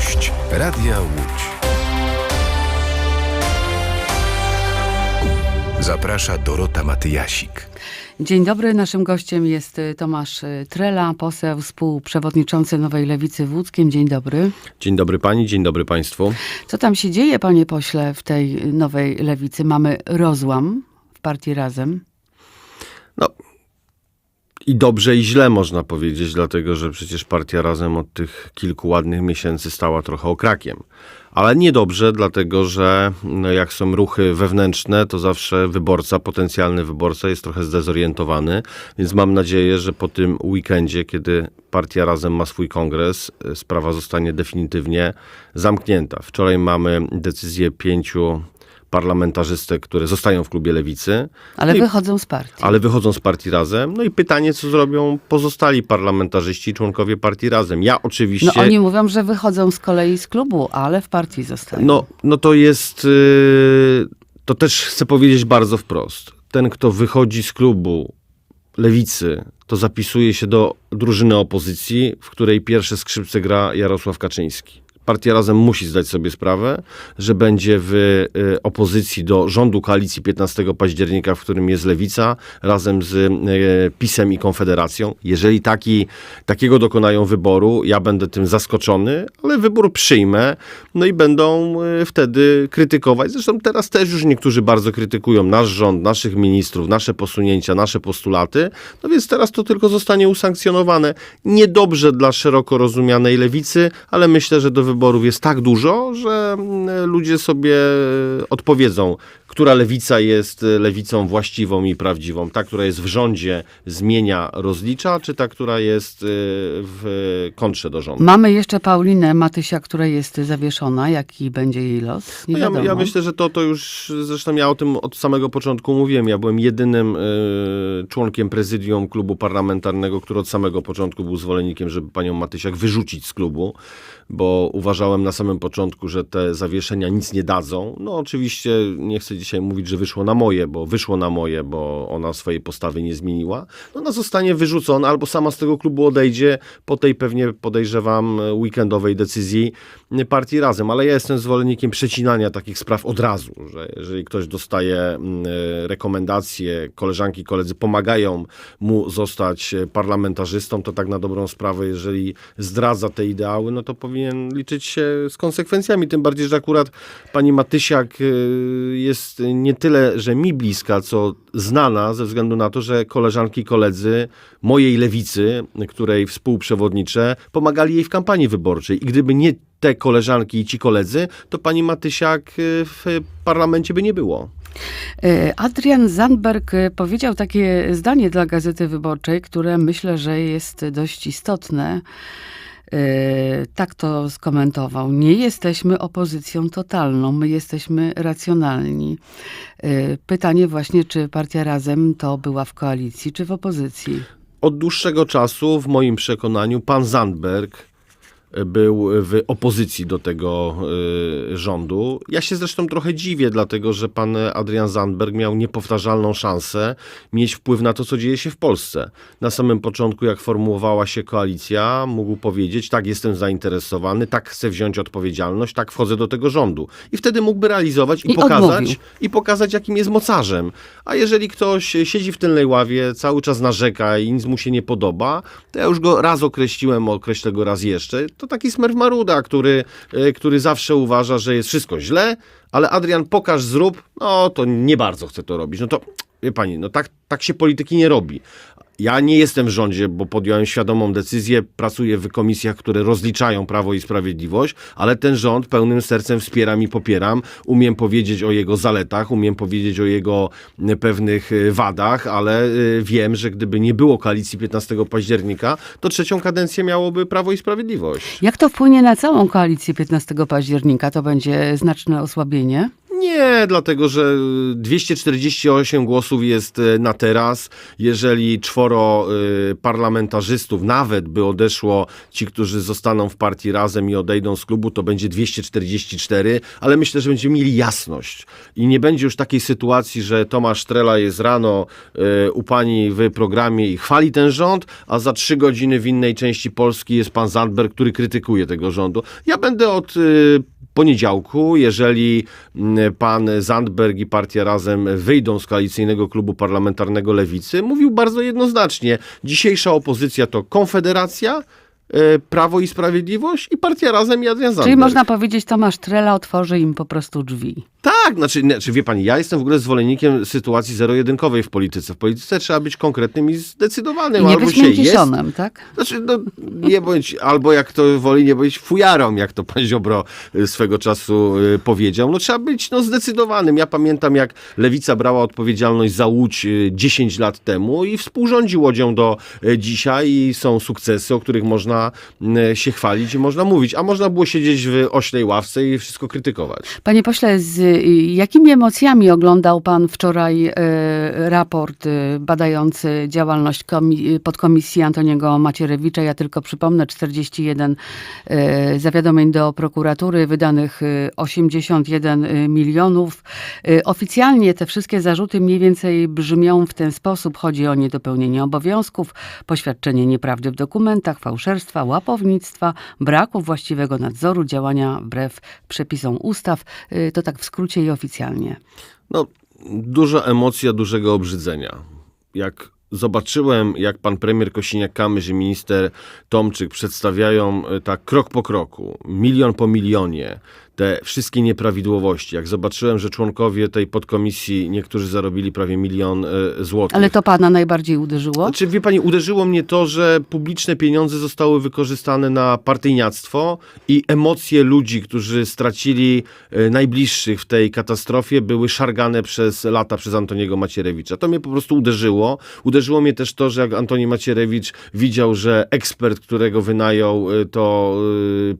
Gość Radia Łódź. Zaprasza Dorota Matyjasik. Dzień dobry, naszym gościem jest y, Tomasz y, Trela, poseł, współprzewodniczący Nowej Lewicy w Łódzkiem. Dzień dobry. Dzień dobry pani, dzień dobry państwu. Co tam się dzieje, panie pośle, w tej Nowej Lewicy? Mamy rozłam w partii Razem. No i dobrze i źle można powiedzieć, dlatego że przecież partia razem od tych kilku ładnych miesięcy stała trochę okrakiem. Ale niedobrze, dlatego że no, jak są ruchy wewnętrzne, to zawsze wyborca, potencjalny wyborca jest trochę zdezorientowany, więc mam nadzieję, że po tym weekendzie, kiedy partia razem ma swój kongres, y, sprawa zostanie definitywnie zamknięta. Wczoraj mamy decyzję pięciu parlamentarzystek, które zostają w klubie lewicy. Ale No wychodzą z partii. ale wychodzą z partii razem. No i pytanie, co zrobią pozostali parlamentarzyści, członkowie partii razem. Ja oczywiście. No oni mówią, że wychodzą z kolei z klubu, ale w partii zostają. No, no to jest. yy, To też chcę powiedzieć bardzo wprost. Ten, kto wychodzi z klubu lewicy, to zapisuje się do drużyny opozycji, w której pierwsze skrzypce gra Jarosław Kaczyński. Partia Razem musi zdać sobie sprawę, że będzie w y, opozycji do rządu koalicji 15 października, w którym jest Lewica, razem z y, PiSem i Konfederacją. Jeżeli taki, takiego dokonają wyboru, ja będę tym zaskoczony, ale wybór przyjmę, no i będą y, wtedy krytykować. Zresztą teraz też już niektórzy bardzo krytykują nasz rząd, naszych ministrów, nasze posunięcia, nasze postulaty, no więc teraz to tylko zostanie usankcjonowane. Niedobrze dla szeroko rozumianej lewicy, ale myślę, że do wyborów jest tak dużo, że mm, ludzie sobie odpowiedzą, która lewica jest lewicą właściwą i prawdziwą. Ta, która jest w rządzie, zmienia, rozlicza, czy ta, która jest y, w kontrze do rządu. Mamy jeszcze Paulinę Matysia, która jest zawieszona. Jaki będzie jej los? Nie No ja, ja myślę, że to, to już, zresztą ja o tym od samego początku mówiłem. Ja byłem jedynym y, członkiem prezydium klubu parlamentarnego, który od samego początku był zwolennikiem, żeby panią Matysiak wyrzucić z klubu, bo uważałem na samym początku, że te zawieszenia nic nie dadzą. No oczywiście nie chcę dzisiaj mówić, że wyszło na moje, bo wyszło na moje, bo ona swojej postawy nie zmieniła. No ona zostanie wyrzucona albo sama z tego klubu odejdzie po tej pewnie podejrzewam weekendowej decyzji partii Razem. Ale ja jestem zwolennikiem przecinania takich spraw od razu, że jeżeli ktoś dostaje mm, rekomendacje, koleżanki, koledzy pomagają mu zostać parlamentarzystą, to tak na dobrą sprawę, jeżeli zdradza te ideały, no to powinien liczyć się z konsekwencjami. Tym bardziej, że akurat pani Matysiak y, jest nie tyle, że mi bliska, co znana ze względu na to, że koleżanki, koledzy mojej lewicy, której współprzewodniczę, pomagali jej w kampanii wyborczej. I gdyby nie te koleżanki i ci koledzy, to pani Matysiak y, w parlamencie by nie było. E, Adrian Zandberg e, powiedział takie zdanie dla Gazety Wyborczej, które myślę, że jest dość istotne. E, Tak to skomentował. Nie jesteśmy opozycją totalną, my jesteśmy racjonalni. E, Pytanie właśnie, czy partia Razem to była w koalicji, czy w opozycji? Od dłuższego czasu, w moim przekonaniu, pan Zandberg był w opozycji do tego y, rządu. Ja się zresztą trochę dziwię, dlatego że pan Adrian Zandberg miał niepowtarzalną szansę mieć wpływ na to, co dzieje się w Polsce. Na samym początku, jak formułowała się koalicja, mógł powiedzieć, tak, jestem zainteresowany, tak chcę wziąć odpowiedzialność, tak wchodzę do tego rządu. I wtedy mógłby realizować i, I pokazać, odmówił. i pokazać, jakim jest mocarzem. A jeżeli ktoś siedzi w tylnej ławie, cały czas narzeka i nic mu się nie podoba, to ja już go raz określiłem, określę go raz jeszcze, to taki smerf maruda, który, e, który zawsze uważa, że jest wszystko źle, ale Adrian, pokaż, zrób, no to nie bardzo chce to robić. No to, wie pani, no tak, tak się polityki nie robi. Ja nie jestem w rządzie, bo podjąłem świadomą decyzję, pracuję w komisjach, które rozliczają Prawo i Sprawiedliwość, ale ten rząd pełnym sercem wspieram i popieram. Umiem powiedzieć o jego zaletach, umiem powiedzieć o jego e, pewnych e, wadach, ale e, wiem, że gdyby nie było koalicji 15 października, to trzecią kadencję miałoby Prawo i Sprawiedliwość. Jak to wpłynie na całą koalicję 15 października? To będzie znaczne osłabienie? Nie, dlatego że 248 głosów jest e, na teraz. Jeżeli czworo e, parlamentarzystów nawet by odeszło, ci, którzy zostaną w partii razem i odejdą z klubu, to będzie 244, ale myślę, że będziemy mieli jasność. I nie będzie już takiej sytuacji, że Tomasz Trela jest rano e, u pani w programie i chwali ten rząd, a za trzy godziny w innej części Polski jest pan Zandberg, który krytykuje tego rządu. Ja będę od poniedziałku, jeżeli mm, pan Zandberg i partia razem wyjdą z koalicyjnego klubu parlamentarnego Lewicy, mówił bardzo jednoznacznie. Dzisiejsza opozycja to Konfederacja, e, Prawo i Sprawiedliwość i partia razem i Adrian Zandberg. Czyli można powiedzieć, Tomasz Trela otworzy im po prostu drzwi. Tak, znaczy, nie, czy wie pani, ja jestem w ogóle zwolennikiem sytuacji zero-jedynkowej w polityce. W polityce trzeba być konkretnym i zdecydowanym. I nie albo być się jest, tak? Znaczy, no, nie bądź, albo jak to woli, nie bądź fujarą, jak to pan Ziobro y, swego czasu y, powiedział. No trzeba być no, zdecydowanym. Ja pamiętam, jak Lewica brała odpowiedzialność za Łódź y, 10 lat temu i współrządzi Łodzią do y, dzisiaj i są sukcesy, o których można y, się chwalić i można mówić. A można było siedzieć w oślej ławce i wszystko krytykować. Panie pośle, z y, jakimi emocjami oglądał pan wczoraj y, raport y, badający działalność komi- y, podkomisji Antoniego Macierewicza? Ja tylko przypomnę, 41 y, zawiadomień do prokuratury, wydanych y, 81 y, milionów. Y, Oficjalnie te wszystkie zarzuty mniej więcej brzmią w ten sposób. Chodzi o niedopełnienie obowiązków, poświadczenie nieprawdy w dokumentach, fałszerstwa, łapownictwa, braku właściwego nadzoru, działania wbrew przepisom ustaw. Y, To tak w skrócie i oficjalnie. No, duża emocja, dużego obrzydzenia. Jak zobaczyłem, jak pan premier Kosiniak-Kamysz i minister Tomczyk przedstawiają e, tak krok po kroku, milion po milionie, te wszystkie nieprawidłowości. Jak zobaczyłem, że członkowie tej podkomisji, niektórzy zarobili prawie milion e, złotych. Ale to pana najbardziej uderzyło? Znaczy, wie pani, uderzyło mnie to, że publiczne pieniądze zostały wykorzystane na partyjniactwo i emocje ludzi, którzy stracili e, najbliższych w tej katastrofie, były szargane przez lata przez Antoniego Macierewicza. To mnie po prostu uderzyło. Uderzyło mnie też to, że jak Antoni Macierewicz widział, że ekspert, którego wynajął, e, to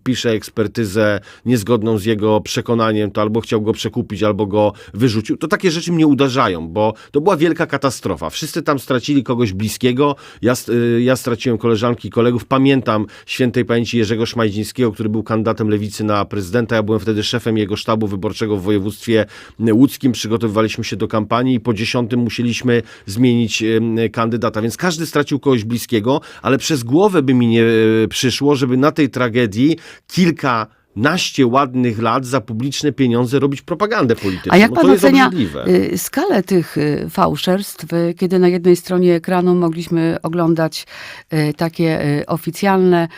pisze ekspertyzę niezgodną z jego przekonaniem, to albo chciał go przekupić, albo go wyrzucił. To takie rzeczy mnie uderzają, bo to była wielka katastrofa. Wszyscy tam stracili kogoś bliskiego. Ja, y, ja straciłem koleżanki i kolegów. Pamiętam świętej pamięci Jerzego Szmajdzińskiego, który był kandydatem lewicy na prezydenta. Ja byłem wtedy szefem jego sztabu wyborczego w województwie łódzkim. Przygotowywaliśmy się do kampanii i po dziesiątym musieliśmy zmienić em, kandydata. Więc każdy stracił kogoś bliskiego, ale przez głowę by mi nie e, przyszło, żeby na tej tragedii kilka naście ładnych lat za publiczne pieniądze robić propagandę polityczną. A jak No pan jest ocenia y, skalę tych y, fałszerstw, kiedy na jednej stronie ekranu mogliśmy oglądać y, takie oficjalne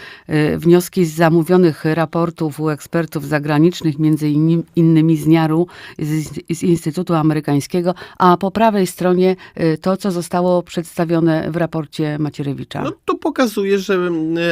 wnioski z zamówionych raportów u ekspertów zagranicznych, między innymi z NIAR-u, z, Instytutu Amerykańskiego, a po prawej stronie to, co zostało przedstawione w raporcie Macierewicza. No to pokazuje, że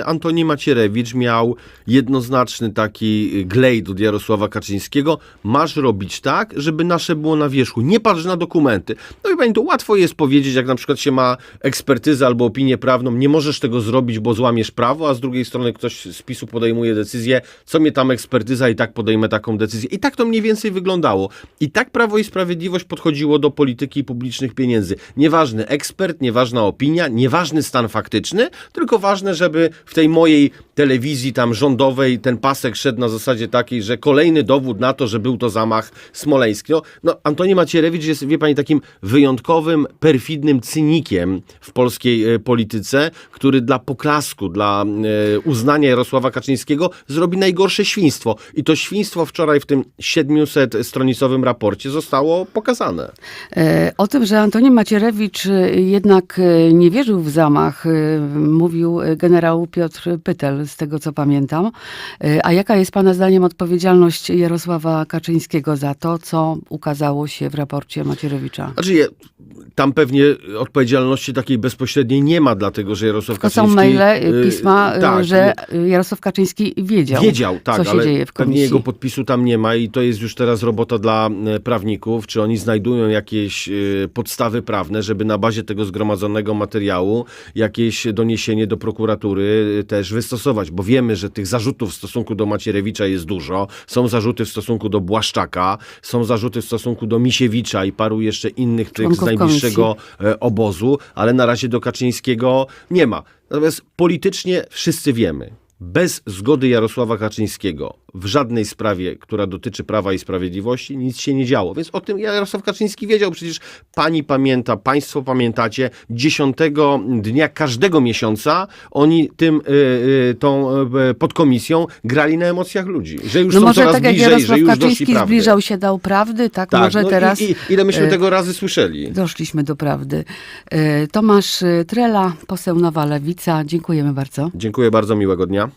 Antoni Macierewicz miał jednoznaczny taki glejt od Jarosława Kaczyńskiego. Masz robić tak, żeby nasze było na wierzchu. Nie patrz na dokumenty. No i pani, to łatwo jest powiedzieć, jak na przykład się ma ekspertyzę albo opinię prawną, nie możesz tego zrobić, bo złamiesz prawo, a z drugiej strony ktoś z PiSu podejmuje decyzję, co mnie tam ekspertyza i tak podejmę taką decyzję. I tak to mniej więcej wyglądało. I tak Prawo i Sprawiedliwość podchodziło do polityki publicznych pieniędzy. Nieważny ekspert, nieważna opinia, nieważny stan faktyczny, tylko ważne, żeby w tej mojej telewizji tam rządowej ten pasek szedł na zasadzie takiej, że kolejny dowód na to, że był to zamach smoleński. No, no Antoni Macierewicz jest, wie pani, takim wyjątkowym, perfidnym cynikiem w polskiej e, polityce, który dla poklasku, dla e, uznania Jarosława Kaczyńskiego zrobi najgorsze świństwo. I to świństwo wczoraj w tym 700-stronicowym raporcie zostało pokazane. E, O tym, że Antoni Macierewicz jednak nie wierzył w zamach, mówił generał Piotr Pytel, z tego co pamiętam. A jaka jest Pana zdaniem odpowiedzialność Jarosława Kaczyńskiego za to, co ukazało się w raporcie Macierewicza? Znaczy, tam pewnie odpowiedzialności takiej bezpośredniej nie ma, dlatego że Jarosław są Kaczyński... maile, e, y, pisma, e, tak, że Jarosław Kaczyński wiedział, Wiedział, tak, co się ale dzieje w pewnie komisji. jego podpisu tam nie ma i to jest już teraz robota dla e, prawników, czy oni znajdują jakieś e, podstawy prawne, żeby na bazie tego zgromadzonego materiału jakieś doniesienie do prokuratury e, też wystosować, bo wiemy, że tych zarzutów w stosunku do Macierewicza Macierewicza jest dużo. Są zarzuty w stosunku do Błaszczaka, są zarzuty w stosunku do Misiewicza i paru jeszcze innych tych z najbliższego e, obozu, ale na razie do Kaczyńskiego nie ma. Natomiast politycznie wszyscy wiemy, bez zgody Jarosława Kaczyńskiego w żadnej sprawie, która dotyczy Prawa i Sprawiedliwości, nic się nie działo. Więc o tym Jarosław Kaczyński wiedział. Przecież pani pamięta, państwo pamiętacie, 10 dnia każdego miesiąca oni tym, y, y, tą y, podkomisją grali na emocjach ludzi. Że już No są może coraz tak jak bliżej, że Jarosław już doszli Kaczyński zbliżał się do prawdy, tak, Tak, może no teraz I, i, ile myśmy e, tego razy słyszeli? doszliśmy do prawdy. E, Tomasz e, Trela, poseł Nowa Lewica, dziękujemy bardzo. Dziękuję bardzo, miłego dnia.